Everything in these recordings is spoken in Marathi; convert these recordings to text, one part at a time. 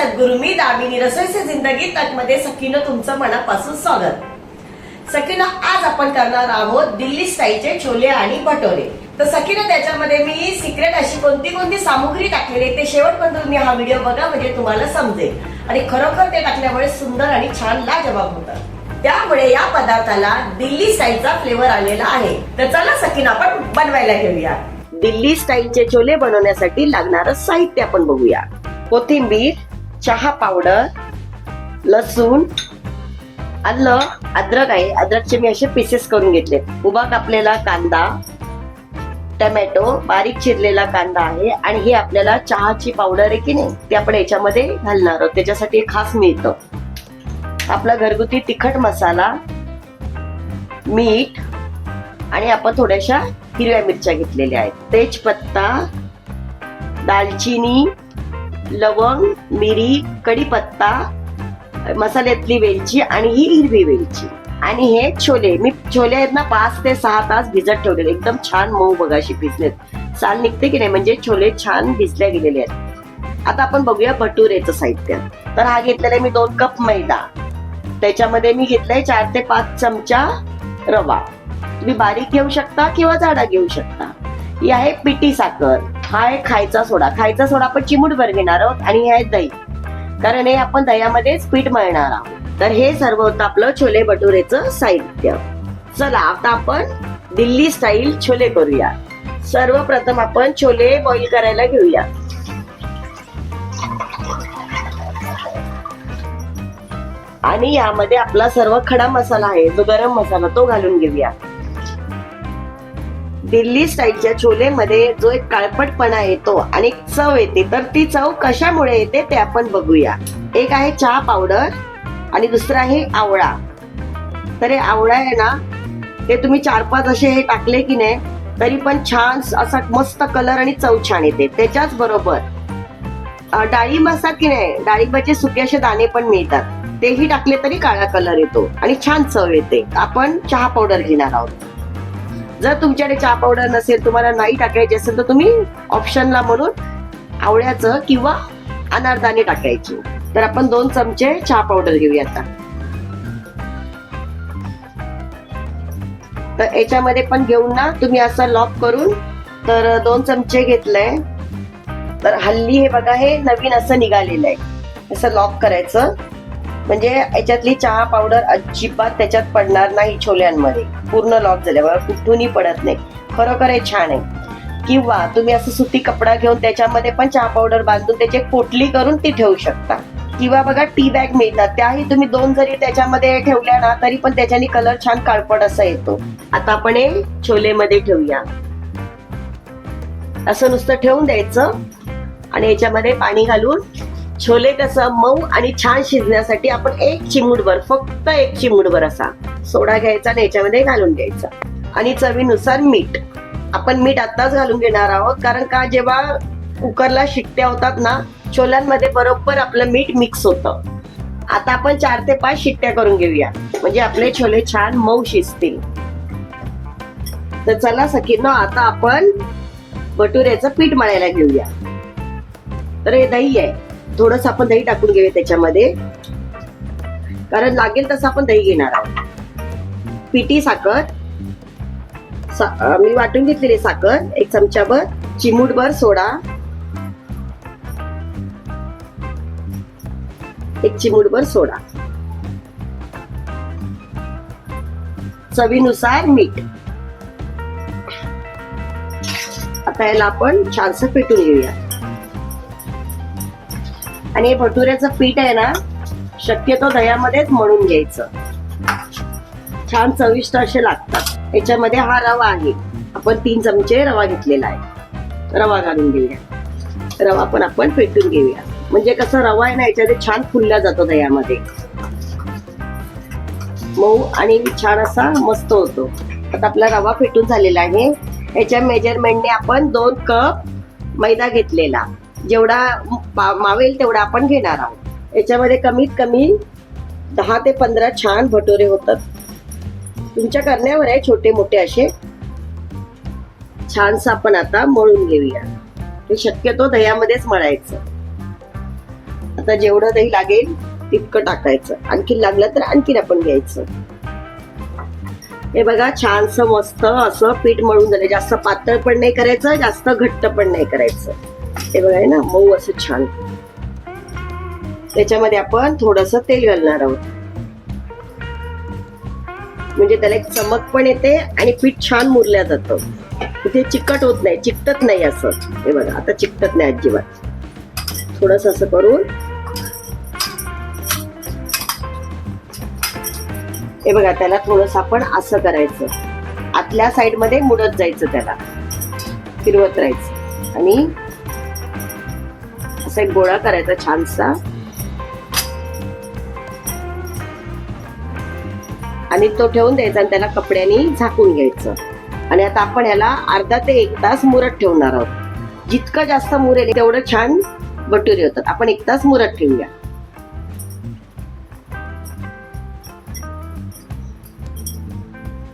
सद्गुरु मी दामिनी रसोईचे जिंदगी तकमध्ये सखीनं तुमचं मनापासून स्वागत. सखीनं आज आपण करणार आहोत दिल्ली स्टाईलचे छोले आणि भटोरे. तर सखीनं त्याच्यामध्ये मी सिक्रेट अशी कोणती कोणती सामुग्री टाकलेली आहे ते शेवटपर्यंत तुम्ही हा व्हिडिओ बघा म्हणजे तुम्हाला समजेल. आणि खरोखर ते टाकल्यामुळे सुंदर आणि छान लाजवाब होतात त्यामुळे या पदार्थाला दिल्ली स्टाईलचा फ्लेवर आलेला आहे. तर चला सखीन आपण बनवायला घेऊया. दिल्ली स्टाईलचे छोले बनवण्यासाठी लागणारं साहित्य आपण बघूया. कोथिंबीर चहा पावडर लसूण आलं अद्रक आहे. अद्रकचे मी असे पीसेस करून घेतले. उभा कापलेला कांदा टमॅटो बारीक चिरलेला कांदा आहे आणि हे आपल्याला चहाची पावडर आहे की नाही ते आपण याच्यामध्ये घालणार आहोत. त्याच्यासाठी खास मिळतं. आपला घरगुती तिखट मसाला मीठ आणि आपण थोड्याशा हिरव्या मिरच्या घेतलेल्या आहेत. तेजपत्ता दालचिनी लवंग मिरी कढीपत्ता मसाल्यातली वेलची आणि ही हिरवी वेलची. आणि हे छोले. मी छोले आहेत ना पाच ते सहा तास भिजत ठेवलेले. एकदम छान मऊ बघाशी भिजलेत. साल निघते की नाही म्हणजे छोले छान भिजल्या गेलेले आहेत. आता आपण बघूया भटुरेचं साहित्य. तर हा घेतलेला आहे मी दोन कप मैदा. त्याच्यामध्ये मी घेतलाय चार ते पाच चमचा रवा. तुम्ही बारीक घेऊ शकता किंवा जाडा घेऊ शकता. ही आहे पिठी साखर. हा आहे खायचा सोडा. खायचा सोडा आपण चिमूटभर घेणार आहोत आणि हे आहे दही. कारण हे आपण दह्यामध्येच पीठ मळणार आहोत. तर हे सर्व होतं आपलं छोले भटुरेचं साहित्य. चला आता आपण दिल्ली स्टाईल छोले करूया. सर्वप्रथम आपण छोले बॉईल करायला घेऊया. आणि यामध्ये आपला सर्व खडा मसाला आहे जो गरम मसाला तो घालून घेऊया. दिल्ली स्टाईलच्या छोलेमध्ये जो एक काळपटपणा येतो आणि चव येते तर ती चव कशामुळे येते ते आपण बघूया. एक आहे चहा पावडर आणि दुसरं आहे आवळा. तर हे आवळा आहे ना ते तुम्ही चार पाच असे हे टाकले की नाही तरी पण छान असा मस्त कलर आणि चव छान येते. त्याच्याच बरोबर डाळिंब असतात की नाही डाळिंबाचे सुके असे दाणे पण मिळतात. तेही टाकले तरी काळा कलर येतो आणि छान चव येते. आपण चहा पावडर घेणार आहोत. जर तुमच्याकडे चहा पावडर नसेल तुम्हाला नाही टाकायची असेल तर तुम्ही ऑप्शनला म्हणून आवळ्याचं किंवा अनारदाने टाकायची. तर आपण दोन चमचे चहा पावडर घेऊया आता. तर याच्यामध्ये पण घेऊन ना तुम्ही असं लॉक करून तर दोन चमचे घेतलंय. तर हल्ली हे बघा हे नवीन असं निघालेलं आहे असं लॉक करायचं. म्हणजे याच्यातली चहा पावडर अजिबात त्याच्यात पडणार नाही छोल्यांमध्ये. पूर्ण लॉक झाल्यावर कुठूनही पडत नाही. खरोखर हे छान आहे. किंवा तुम्ही असं सुती कपडा घेऊन त्याच्यामध्ये पण चहा पावडर बांधून त्याची पोटली करून ती ठेवू शकता. किंवा बघा टी बॅग मिळतात. त्याही तुम्ही दोन जरी त्याच्यामध्ये ठेवल्या ना तरी पण त्याच्याने कलर छान काळपट असा येतो. आता आपण हे छोलेमध्ये ठेवूया. असं नुसतं ठेवून द्यायचं. आणि याच्यामध्ये पाणी घालून छोले कसं मऊ आणि छान शिजण्यासाठी आपण एक चिमूटभर फक्त एक चिमूटभर असा सोडा घ्यायचा आणि याच्यामध्ये घालून घ्यायचा. आणि चवीनुसार मीठ. आपण मीठ आत्ताच घालून घेणार आहोत कारण का जेव्हा कुकरला शिट्ट्या होतात ना छोल्यांमध्ये बरोबर आपलं मीठ मिक्स होतं. आता आपण चार ते पाच शिट्ट्या करून घेऊया. म्हणजे आपले छोले छान मऊ शिजतील. तर चला सखींनो आता आपण भटुऱ्याचं पीठ मळायला घेऊया. तर हे दही आहे. थोडस आपण दही टाकून घेऊया त्याच्यामध्ये. कारण लागेल तसं आपण दही घेणार आहोत. पिठी साखर सा- मी वाटून घेतलेली साखर एक चमचाभर चिमूटभर सोडा. एक चिमूटभर सोडा. चवीनुसार मीठ. आता याला आपण छानसं पेटून घेऊया. आणि हे भटुऱ्याचं पीठ आहे ना शक्यतो दह्यामध्येच मळून घ्यायचं. छान चविष्ट असे लागतात. याच्यामध्ये हा रवा आहे. आपण तीन चमचे रवा घेतलेला आहे. रवा घालून घेऊया. रवा पण आपण फेटून घेऊया. म्हणजे कसं रवा आहे ना याच्यामध्ये छान फुलला जातो दह्यामध्ये. मऊ आणि छान असा मस्त होतो. आता आपला रवा फेटून झालेला आहे. याच्या मेजरमेंटने आपण दोन कप मैदा घेतलेला. जेवढा मावेल तेवढा आपण घेणार आहोत. याच्यामध्ये कमीत कमी दहा ते पंधरा छान भटोरे होतात. तुमच्या करण्यावर आहे छोटे मोठे असे. छानस आपण आता मळून घेऊया. हे शक्यतो दह्यामध्येच मळायचं. आता जेवढं दही लागेल तितकं टाकायचं. आणखी लागलं तर आणखीन आपण घ्यायचं. हे बघा छानस मस्त असं पीठ मळून झालं. जास्त पातळ पण नाही करायचं जास्त घट्ट पण नाही करायचं. हे बघा हे ना? मऊ असं छान. त्याच्यामध्ये आपण थोडस तेल घालणार आहोत. म्हणजे त्याला एक चमक पण येते आणि पीठ छान मुरल्या जातं. ते चिकट होत नाही चिकटत नाही असं. हे बघा आता चिकटत नाही अजिबात. थोडस असं करून. हे बघा त्याला थोडस आपण असं करायचं. आतल्या साइडमध्ये मुडत जायचं त्याला. फिरवत राहायचं. आणि असा एक गोळा करायचा छानसा. आणि तो ठेवून द्यायचा आणि त्याला कपड्याने झाकून घ्यायचं. आणि आता आपण ह्याला अर्धा ते एक तास मुरत ठेवणार आहोत. जितकं जास्त मुरेल तेवढं छान बटुरी होतात. आपण एक तास मुरत ठेवूया.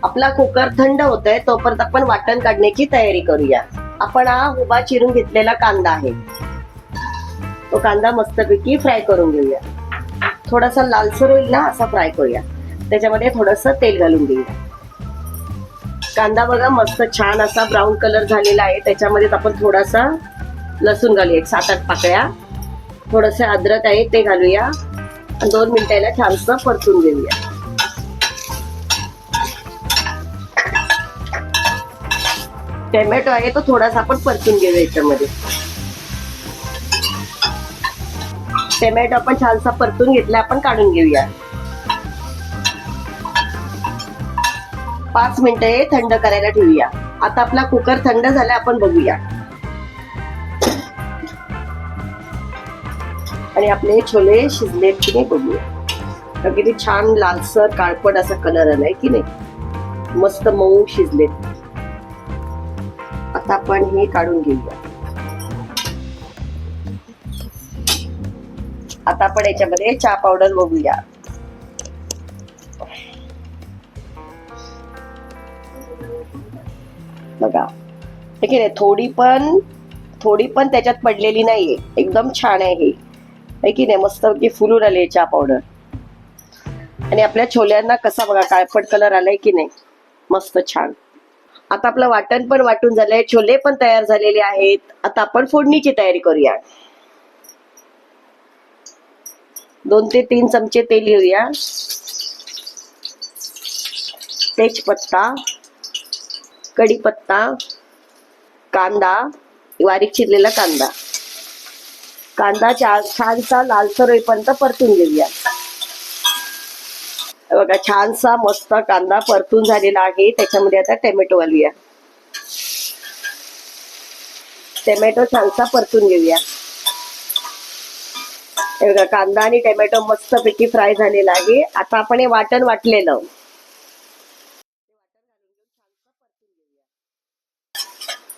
आपला कुकर थंड होत आहे तोपर्यंत आपण वाटण काढण्याची तयारी करूया. आपण हा उभा चिरून घेतलेला कांदा आहे. तो कांदा मस्तपैकी फ्राय करून घेऊया. थोडासा लालसर होईल ना असा फ्राय करूया. त्याच्यामध्ये थोडस तेल घालून घेऊया. कांदा बघा मस्त छान असा ब्राऊन कलर झालेला आहे. त्याच्यामध्ये आपण थोडासा लसूण घालूया एक सात आठ पाकळ्या. थोडस अद्रक आहे ते घालूया. दोन मिनिटाला छानसं परतून घेऊया. टोमॅटो आहे तो थोडासा आपण परतून घेऊया याच्यामध्ये. टोमॅटो आपण छानसा परतून घेतला आपण काढून घेऊया. पाच मिनिटं हे थंड करायला ठेवूया. आता आपला कुकर थंड झाला आपण बघूया. आणि आपले छोले शिजलेत की नाही बघूया. किती छान लालसर काळपट असा कलर आलाय की नाही. मस्त मऊ शिजलेत. आता आपण हे काढून घेऊया. आता आपण याच्यामध्ये चहा पावडर बघूया. बघा. ठीक आहे थोडी पण थोडी पण त्याच्यात पडलेली नाहीये. एकदम छान आहे हे. आहे की नाही मस्त की फुलून आले चहा पावडर आणि आपल्या छोल्यांना कसा बघा काळपट कलर आलाय की नाही. मस्त छान. आता आपलं वाटण पण वाटून झालंय. छोले पण तयार झालेले आहेत. आता आपण फोडणीची तयारी करूया. दोन ते तीन चमचे तेल घेऊया तेजपत्ता कढीपत्ता कांदा बारीक चिरलेला कांदा. कांदा छानसा लालसर होईपर्यंत परतून घेऊया. बघा छानसा मस्त कांदा परतून झालेला आहे. त्याच्यामध्ये आता टोमॅटो घालूया. टोमॅटो छानसा परतून घेऊया. बघा कांदा आणि टोमॅटो मस्तपैकी फ्राय झालेला आहे. आता आपण हे वाटण वाटलेलं.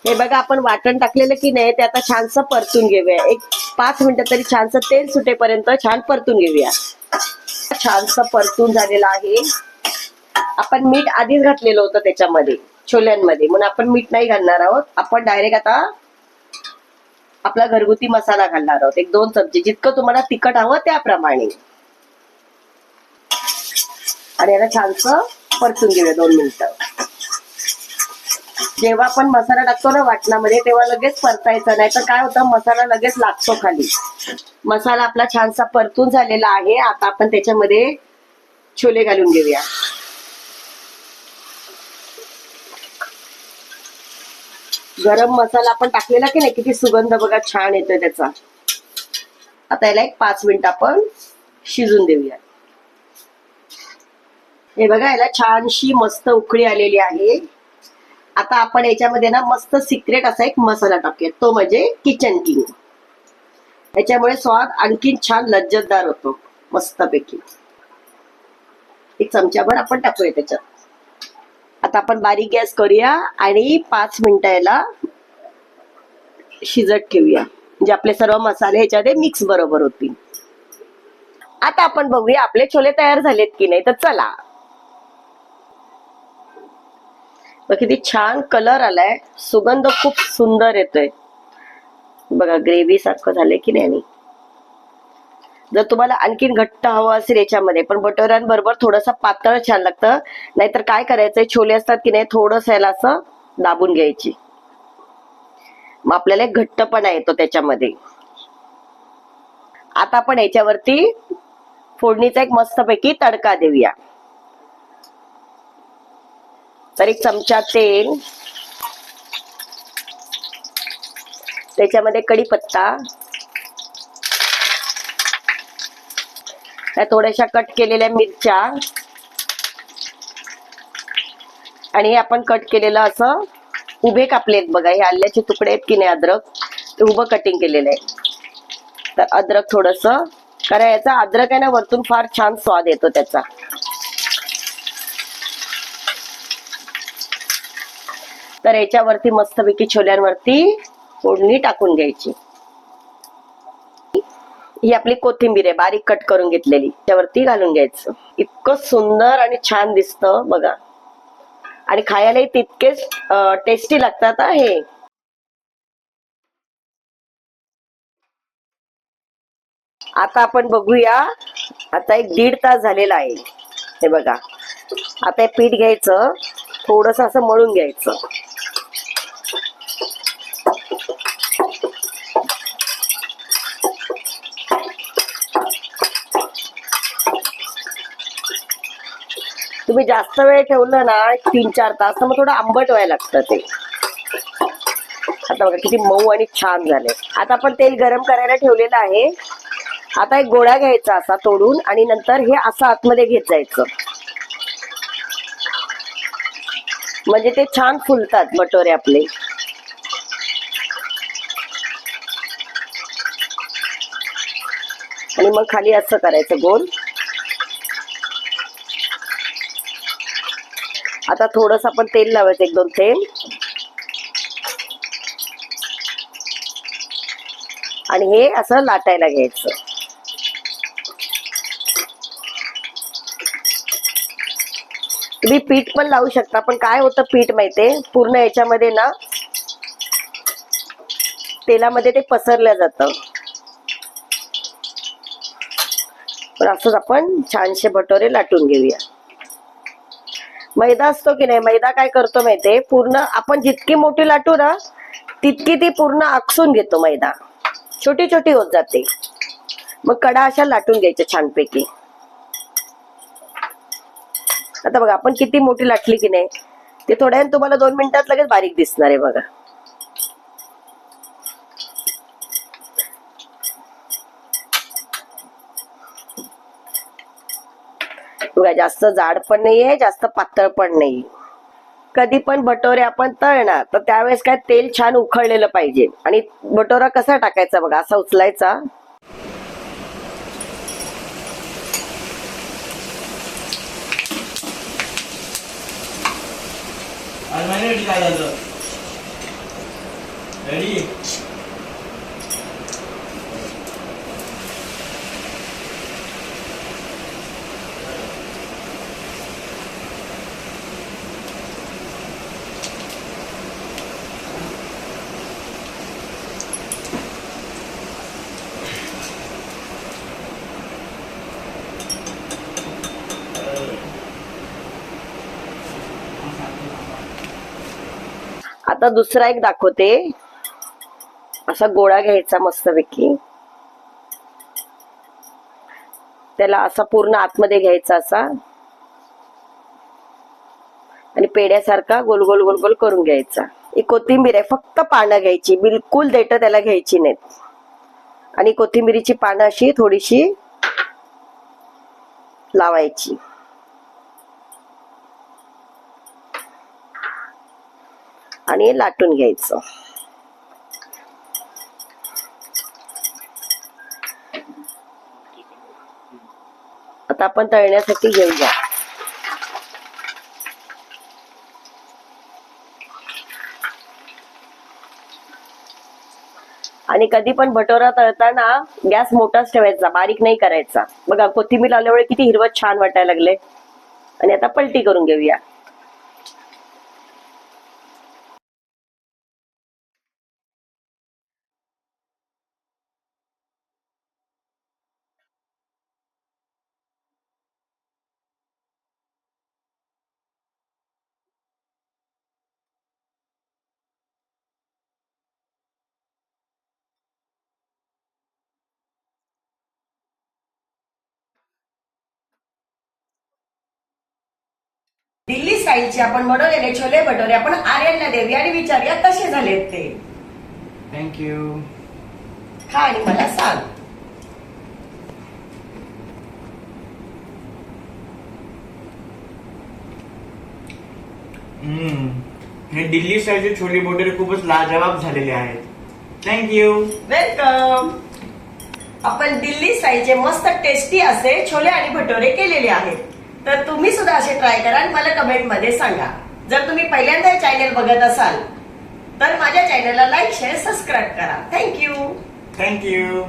हे बघा आपण वाटण टाकलेलं की नाही ते आता छानसं परतून घेऊया. एक पाच मिनिटं तरी छानसं तेल सुटेपर्यंत छान परतून घेऊया. छानसं परतून झालेलं आहे. आपण मीठ आधीच घातलेलं होतं त्याच्यामध्ये छोल्यांमध्ये. म्हणून आपण मीठ नाही घालणार आहोत. आपण डायरेक्ट आता आपला घरगुती मसाला घालणार आहोत. एक दोन चमचे. जितकं तुम्हाला तिखट हवं त्याप्रमाणे. आणि याला छानसं परतून घेऊया दोन मिनिटं. जेव्हा आपण मसाला टाकतो ना वाटणामध्ये तेव्हा लगेच परतायचा. नाही तर काय होतं? मसाला लगेच लागतो खाली. मसाला आपला छानसा परतून झालेला आहे. आता आपण त्याच्यामध्ये छोले घालून घेऊया. गरम मसाला आपण टाकलेला की नाही? किती सुगंध बघा छान येतोय त्याचा. आता याला एक पाच मिनिट आपण शिजून देऊया. हे बघा याला छानशी मस्त उकळी आलेली आहे. आता आपण याच्यामध्ये ना मस्त सिक्रेट असा एक मसाला टाकूया. तो म्हणजे किचन किंग याच्यामुळे स्वाद आणखीन छान लज्जतदार होतो मस्तपैकी. एक चमचाभर आपण टाकूया त्याच्यात. आता आपण बारीक गॅस करूया आणि पाच मिनिटं याला शिजत ठेवूया. म्हणजे आपले सर्व मसाले ह्याच्यामध्ये मिक्स बरोबर होतील. आता आपण बघूया आपले छोले तयार झालेत की नाही तर चला. किती छान कलर आलाय. सुगंध खूप सुंदर येतोय. बघा ग्रेव्ही सारखं झालंय की नाही जर तुम्हाला आणखीन घट्ट हवं असेल याच्यामध्ये पण बटोऱ्यांबरोबर थोडंसं पातळ छान लागतं. नाहीतर काय करायचंय छोले असतात की नाही थोडस याला असं दाबून घ्यायची. मग आपल्याला एक घट्टपणा येतो त्याच्यामध्ये. आता आपण याच्यावरती फोडणीचा एक मस्तपैकी तडका देऊया. तर एक चमचा तेल त्याच्यामध्ये कढीपत्ता या थोड्याशा कट केलेल्या मिरच्या. आणि हे आपण कट केलेलं असं उभे कापले आहेत बघा हे आल्याचे तुकडे आहेत की नाही अद्रक? ते उभं कटिंग केलेलं आहे. तर अद्रक थोडस कारण याचा अद्रक आहे ना वरतून फार छान स्वाद येतो त्याचा. तर याच्यावरती मस्तपैकी छोल्यांवरती फोडणी टाकून घ्यायची. ही आपली कोथिंबीर आहे बारीक कट करून घेतलेली. त्यावरती घालून घ्यायचं. इतकं सुंदर आणि छान दिसतं बघा. आणि खायलाही तितकेच टेस्टी लागतात हे. आता आपण बघूया. आता एक दीड तास झालेला आहे. हे बघा. आता हे पीठ घ्यायचं. थोडस असं मळून घ्यायचं. तुम्ही जास्त वेळ ठेवलं ना तीन चार तास तर मग थोडं आंबट व्हायला लागतं ते. आता बघा किती मऊ आणि छान झाले आता आपण तेल गरम करायला ठेवलेलं आहे. आता एक गोळा घ्यायचा असा तोडून आणि नंतर हे असं आतमध्ये घेत जायचं. म्हणजे ते छान फुलतात बटोरे आपले. आणि मग खाली असं करायचं गोल. आता थोडस आपण तेल लावायचं एक दोन तेल आणि हे असं लाटायला घ्यायचं. तुम्ही पीठ पण लावू शकता पण काय होतं पीठ माहितीये? पूर्ण याच्यामध्ये ना तेलामध्ये ते पसरलं जातं. असंच आपण छानशे भटोरे लाटून घेऊया. मैदा असतो की नाही मैदा काय करतो माहितीये? पूर्ण आपण जितकी मोठी लाटू ना तितकी ती पूर्ण आकसून घेतो मैदा. छोटी छोटी होत जाते. मग कडा अशा लाटून घ्यायच्या छानपैकी. आता बघा आपण किती मोठी लाटली की नाही ते थोड्या तुम्हाला दोन मिनिटात लगेच बारीक दिसणार आहे बघा. बघा जास्त जाड पण नाहीये जास्त पातळ पण नाही कधी पण भटोरे आपण तळणार तर त्यावेळेस काय तेल छान उखळलेलं पाहिजे. आणि भटोरा कसा टाकायचा बघा असा उचलायचा. रेडी काय झालं रेडी आता दुसरा एक दाखवते. असा गोळा घ्यायचा मस्तपैकी. त्याला असा पूर्ण आतमध्ये घ्यायचा असा. आणि पेड्यासारखा गोल गोल गोल गोल करून घ्यायचा. ही कोथिंबीर आहे फक्त पानं घ्यायची. बिलकुल देठ त्याला घ्यायची नाहीत. आणि कोथिंबीरीची पानं अशी थोडीशी लावायची. आणि लाटून घ्यायचं. आता आपण तळण्यासाठी घेऊया. आणि कधी पण भटोरा तळताना गॅस मोठाच ठेवायचा बारीक नाही करायचा. बघा कोथिंबीर लावल्यामुळे किती हिरवत छान वाटायला लागले. आणि आता पलटी करून घेऊया. स्टाईलचे आपण बनवलेले छोले भटोरे आपण आर्यांना देऊया आणि विचारूया कसे झालेत ते. थँक्यू खा आणि मला सांग. हे दिल्ली स्टाईलचे छोले भटुरे खूपच लाजवाब झालेले आहेत. थँक्यू वेलकम आपण दिल्ली स्टाईलचे मस्त टेस्टी असे छोले आणि भटोरे केलेले आहेत. तर तुम्ही सुद्धा असे ट्राय करा आणि मला कमेंटमध्ये सांगा. जर तुम्ही पहिल्यांदा हे चॅनल बघत असाल तर माझ्या चॅनलला लाईक शेअर सबस्क्राईब करा. Thank you thank you